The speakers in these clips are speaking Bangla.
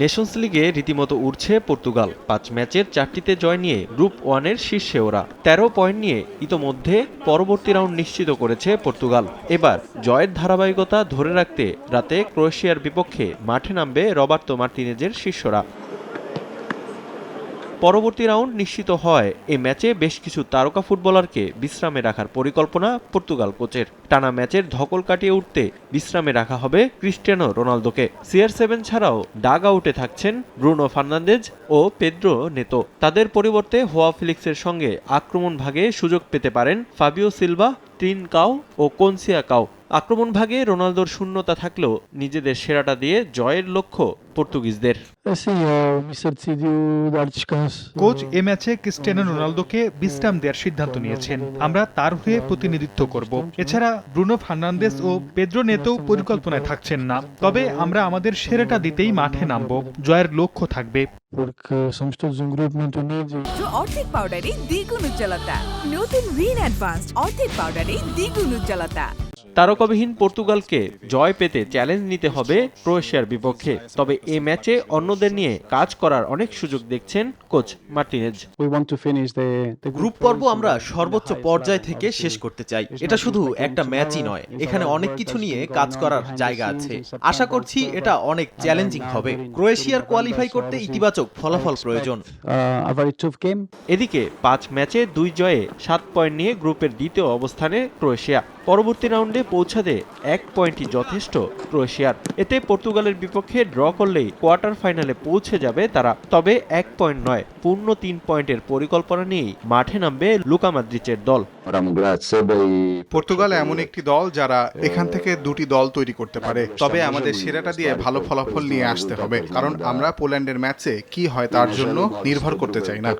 নেশনস লিগে রীতিমতো উঠছে পর্তুগাল। পাঁচ ম্যাচের চারটিতে জয় নিয়ে গ্রুপ ওয়ানের শীর্ষে ওরা। তেরো পয়েন্ট নিয়ে ইতোমধ্যে পরবর্তী রাউন্ড নিশ্চিত করেছে পর্তুগাল। এবার জয়ের ধারাবাহিকতা ধরে রাখতে রাতে ক্রোয়েশিয়ার বিপক্ষে মাঠে নামবে রবার্তো মার্টিনেজের শিষ্যরা। পরবর্তী রাউন্ড নিশ্চিত হয়। এ ম্যাচে বেশ কিছু তারকা ফুটবলারকে বিশ্রামে রাখার পরিকল্পনা পর্তুগাল কোচের। টানা ম্যাচের ধকল কাটিয়ে উঠতে বিশ্রামে রাখা হবে ক্রিস্টিয়ানো রোনালদোকে। সিআর সেভেন ছাড়াও ডাগ আউটে থাকছেন ব্রুনো ফার্নান্দেজ ও পেদ্রো নেতো। তাদের পরিবর্তে হোয়া ফিলিক্সের সঙ্গে আক্রমণ ভাগে সুযোগ পেতে পারেন ফাবিও সিলভা টিন কাও ও কনসিয়া কাও। আক্রমণ ভাগে রোনালদোর শূন্যতা থাকলেও নিজেদের সেরাটা দিয়ে জয়ের লক্ষ্য পর্তুগিজদের। Dar descanso. কোচ এ ম্যাচে ক্রিস্টিয়ানো রোনালদোকে বিশ্রাম দেওয়ার সিদ্ধান্ত নিয়েছেন। আমরা তার হয়ে প্রতিনিধিত্ব করব। এছাড়া ব্রুনো ফার্নান্দেস ও পেদ্রো নেতো পরিকল্পনায় থাকছেন না। তবে আমরা আমাদের সেরাটা দিতেই মাঠে নামব। জয়ের লক্ষ্য থাকবে। অর্ধেক পাউডারে দ্বিগুণ উজ্জ্বলতা। নতুন রিন অ্যাডভান্সড অর্ধেক পাউডারে দ্বিগুণ উজ্জ্বলতা। তারকাবিহীন পর্তুগালকে জয় পেতে চ্যালেঞ্জ নিতে হবে ক্রোয়েশিয়ার বিপক্ষে। তবে এ ম্যাচে অন্যদের নিয়ে কাজ করার অনেক সুযোগ দেখছেন কোচ মার্টিনেজ। গ্রুপ পর্ব আমরা সর্বোচ্চ পর্যায় থেকে শেষ করতে চাই। এটা শুধু একটা ম্যাচই নয় এখানে অনেক কিছু নিয়ে কাজ করার জায়গা আছে। আশা করছি এটা অনেক চ্যালেঞ্জিং হবে। ক্রোয়েশিয়ার কোয়ালিফাই করতে ইতিবাচক ফলাফল প্রয়োজন। uh. এদিকে পাঁচ ম্যাচে দুই জয়ে সাত পয়েন্ট নিয়ে গ্রুপের দ্বিতীয় অবস্থানে ক্রোয়েশিয়া। পরবর্তী রাউন্ডে পৌঁছাতে এক পয়েন্টই যথেষ্ট ক্রোয়েশিয়ার। এতে পর্তুগালের বিপক্ষে ড্র করলেই কোয়ার্টার ফাইনালে পৌঁছে যাবে তারা। তবে এক পয়েন্ট নয় পূর্ণ তিন পয়েন্টের পরিকল্পনা নিয়েই মাঠে নামবে লুকা মাদ্রিচের দল। পর্তুগাল এমন একটি দল যারা এখান থেকে দুটি দল তৈরি করতে পারে। তবে আমাদের সেরাটা দিয়ে ভালো ফলাফল নিয়ে আসতে হবে কারণ আমরা পোল্যান্ডের ম্যাচে কি হয় তার জন্য নির্ভর করতে চাই না।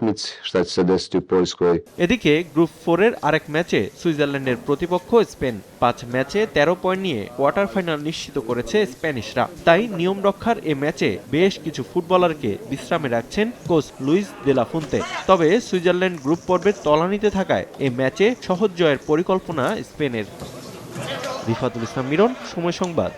এদিকে গ্রুপ ফোরের আরেক ম্যাচে সুইজারল্যান্ডের প্রতিপক্ষ স্পেন। পাঁচ ম্যাচে তেরো পয়েন্ট নিয়ে কোয়ার্টার ফাইনাল নিশ্চিত করেছে স্প্যানিশরা। তাই নিয়ম রক্ষার এ ম্যাচে বেশ কিছু ফুটবলারকে বিশ্রামে রাখছেন কোচ লুইস দেলা ফুনতে। তবে সুইজারল্যান্ড গ্রুপ পর্বের তলানিতে থাকায় এ ম্যাচে সহজ জয়ের পরিকল্পনা স্পেনের। রিফাতুল ইসলাম মিরন, সময় সংবাদ।